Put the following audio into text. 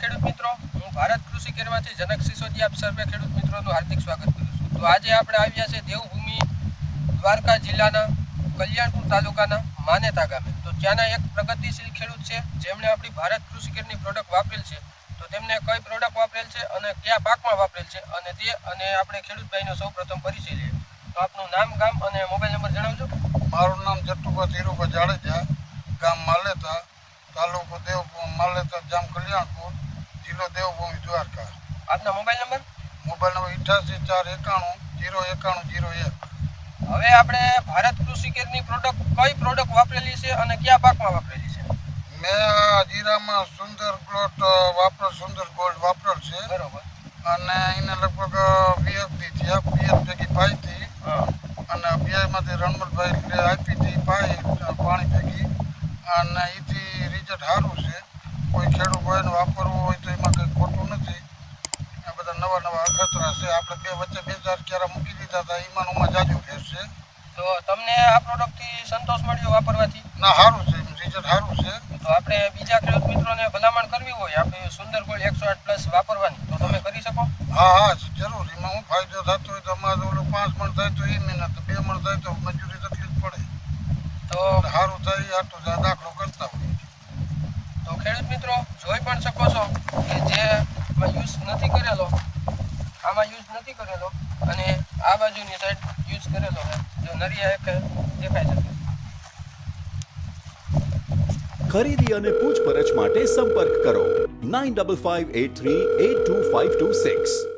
ખેડૂત મિત્રો, હું ભારત કૃષિ કેરમાંથી જનક સિસોદિયા આપ સર્વે ખેડૂત મિત્રોનું હાર્દિક સ્વાગત કરું છું. તો આજે આપણે આવ્યા છે દેવભૂમિ દ્વારકા જિલ્લાના કલ્યાણપુર તાલુકાના માનેતા ગામે. તો ત્યાંના એક પ્રગતિશીલ ખેડૂત છે, જેમણે આપણી ભારત કૃષિ કેરની પ્રોડક્ટ વાપરેલ છે. તો તેમને કઈ પ્રોડક્ટ વાપરેલ છે અને કયા પાકમાં વાપરેલ છે અને તે અને આપણે ખેડૂતભાઈનો સૌ પ્રથમ પરિચય લઈએ. તો આપનું નામ, ગામ અને મોબાઈલ નંબર જણાવજો. મારું નામ જટ્ટુભા ધીરુભા જાડેજા, ગામ માલેતા, તાલુકો દેવ માલેતા જામ કલ્યાણપુર. જિલ્લો દેવભૂમિ દ્વારકા. આપના મોબાઈલ નંબર? મોબાઈલ નંબર અઠ્યાસી ચાર એકાણું જીરો એકાણું જીરો એક. હવે આપણે ભારત કૃષિ કેરની પ્રોડક્ટ કઈ પ્રોડક્ટ વાપરેલી છે અને કયા પાકમાં વાપરેલી છે? મેં આ જીરામાં સુંદર પ્લોટ વાપર સુંદર ગોલ્ડ વાપરેલ છે. બરોબર. અને એને લગભગ વીએક દી થયા પિયત ભેગી પાઈ હતી અને પિયાઈમાંથી રણમતભાઈ આપી હતી પાઈ પાણી ભેગી. અને એથી રિઝલ્ટ સારું છે. કોઈ ખેડૂત હોય વાપરવું હોય તો એમાં કંઈ ખોટું નથી નવા અખતરા છે. આપણે બે વચ્ચે બે ચાર ક્યારે મૂકી દીધા હતા એમાં ઉમાં જાજુ ફેર છે. તો તમને આ પ્રોડક્ટથી સંતોષ મળ્યો વાપરવાથી? ના સારું છે રિઝલ્ટ સારું છે. તો આપણે બીજા ખેડૂત મિત્રોને ભલામણ કરવી હોય આપણે સુંદર કોઈ એકસો આઠ પ્લસ વાપરવાની તો તમે કરી શકો? હા હા જરૂર. એમાં હું ફાયદો થતો હોય તો અમારે ઓલું પાંચ મણ થાય તો એ મહિના તો બે મણ થાય તો મજૂરી તકલીફ પડે. તો સારું થાય આટલું દાખલો કરતા હોય. તો ખેડૂત મિત્રો જોઈ પણ શકો છો કે જે યુઝ નથી કરેલો આમાં યુઝ નથી કરેલો અને આ બાજુની સાઈડ યુઝ કરેલો છે. જો નરિયા એક દેખાય શકે. ખરીદી અને પૂછપરછ માટે સંપર્ક કરો. Nine double five eight three eight two five two six